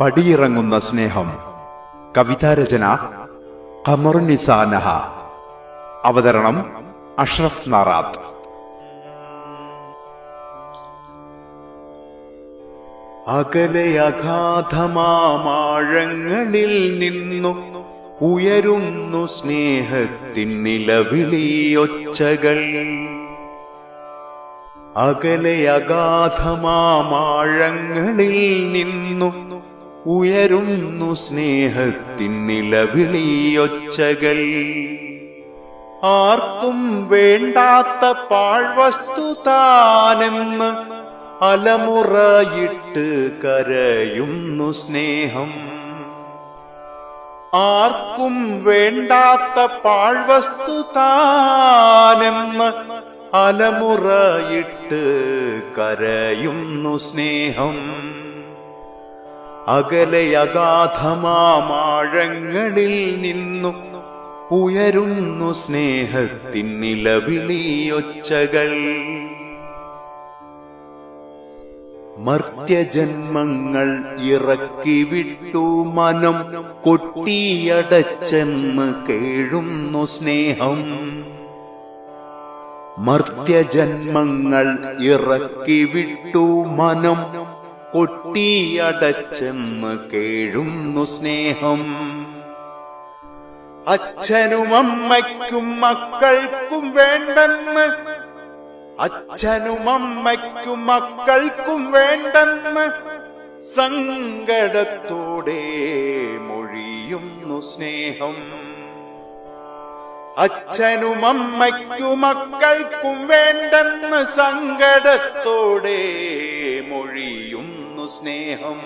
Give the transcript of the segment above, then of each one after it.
പടിയിറങ്ങുന്ന സ്നേഹം. കവിതാരചന ഖമറുനിസാനഹ അവതരണം അഷ്റഫ് നാറാത്ത്. അകലെ അഗാധമാഴങ്ങളിൽ നിന്നു ഉയരുന്നു സ്നേഹത്തിൻ നിലവിളിയൊച്ചകൾ. അകലയഗാധമാഴങ്ങളിൽ നിന്നു ഉയരുന്നു സ്നേഹത്തിൻ നിലവിളിയൊച്ചകൾ. ആർക്കും വേണ്ടാത്ത പാഴ്വസ്തു താനെന്ന് അലമുറയിട്ട് കരയുന്നു സ്നേഹം. ആർക്കും വേണ്ടാത്ത പാഴ്വസ്തു താനെന്ന് അലമുറയിട്ട് കരയുന്നു സ്നേഹം. അകലെ അഗാധമാഴങ്ങളിൽ നിന്നു ഉയരുന്നു സ്നേഹത്തിൻ നിലവിളിയൊച്ചകൾ. മർത്യജന്മങ്ങൾ ഇറക്കി വിട്ടു മനം കൊട്ടിയടച്ചെന്ന് കേഴുന്നു സ്നേഹം. മർത്യജന്മങ്ങൾ ഇറക്കി വിട്ടു മനം കൊട്ടിയടച്ചെന്ന് കേഴുന്നു സ്നേഹം. അച്ഛനും അമ്മയ്ക്കും മക്കൾക്കും വേണ്ടെന്ന് അച്ഛനും അമ്മയ്ക്കും മക്കൾക്കും വേണ്ടെന്ന് സങ്കടത്തോടെ മൊഴിയുന്നു സ്നേഹം. അച്ഛനും അമ്മയ്ക്കും മക്കൾക്കും വേണ്ടെന്ന് സങ്കടത്തോടെ മൊഴിയുന്നു സ്നേഹം.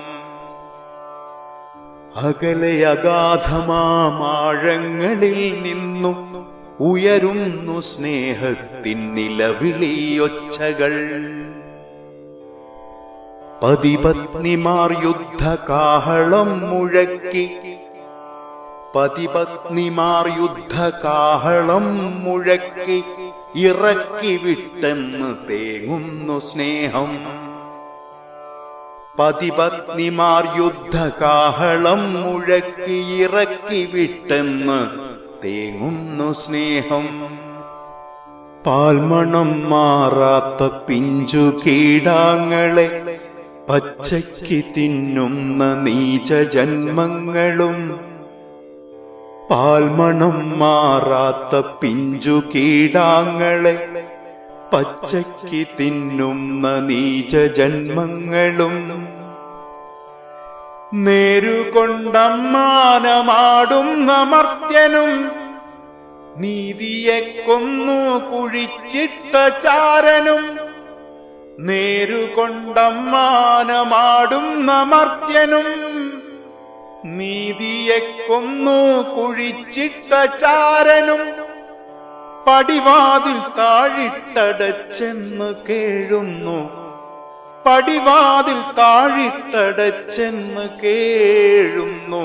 അകലെ അഗാധമാഴങ്ങളിൽ നിന്നു ഉയരുന്നു സ്നേഹത്തിൻ നിലവിളിയൊച്ചകൾ പതിപത്നിമാർ യുദ്ധകാഹളം മുഴക്കി. പതിപത്നിമാർ യുദ്ധകാഹളം മുഴക്കി. ഇറക്കി വിട്ടെന്ന് തേങ്ങുന്നു സ്നേഹം. പതിപത്നിമാർ യുദ്ധകാഹളം മുഴക്കി ഇറക്കി വിട്ടെന്ന് തേങ്ങുന്നു സ്നേഹം. പാൽമണം മാറാത്ത പിഞ്ചു കീടാങ്ങളെ പച്ചയ്ക്ക് തിന്നുന്ന നീച ജന്മങ്ങളും പാൽമണം മാറാത്ത പിഞ്ചു കീടാങ്ങളെ പച്ചയ്ക്ക് തിന്നുന്ന നീച ജന്മങ്ങളും നേരുകൊണ്ടമ്മാനമാടുന്ന മർത്യനും നീതിയെ കൊന്നു കുഴിച്ചിട്ട ചാരനും നേരുകൊണ്ടമ്മാനമാടുന്ന മർത്യനും നീതിയെ കൊന്നു കുഴിച്ചിട്ട ചാരനും പടിവാതിൽ താഴിട്ടടച്ചെന്ന് കേഴുന്നു. പടിവാതിൽ താഴിട്ടടച്ചെന്ന് കേഴുന്നു.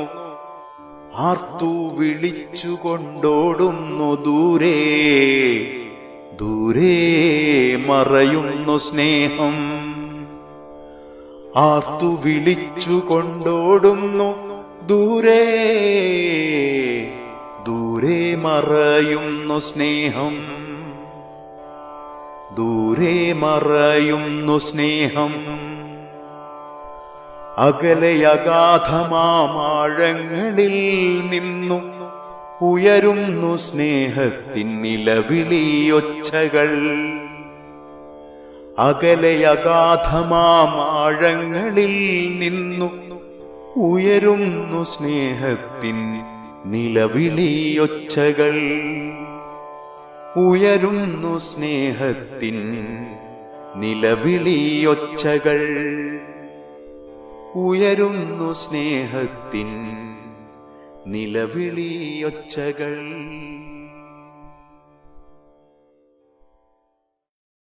ആർത്തു വിളിച്ചുകൊണ്ടോടുന്നു ദൂരേ ദൂരേ മറയുന്നു സ്നേഹം. ആർത്തു വിളിച്ചുകൊണ്ടോടുന്നു ദൂരെ ദൂരെ മറയുന്നു സ്നേഹം. ദൂരെ മറയുന്നു സ്നേഹം. അകലെ അഗാധമാഴങ്ങളിൽ നിന്നു ഉയരുന്നു സ്നേഹത്തിൻ നിലവിളിയൊച്ചകൾ അകലെ അഗാധമാഴങ്ങളിൽ നിന്നു ഉയരുന്നു സ്നേഹത്തിൻ നിലവിളിയൊച്ചകൾ ഉയരുന്നു സ്നേഹത്തിൻ നിലവിളിയൊച്ചകൾ ഉയരുന്നു സ്നേഹത്തിൻ നിലവിളിയൊച്ചകൾ.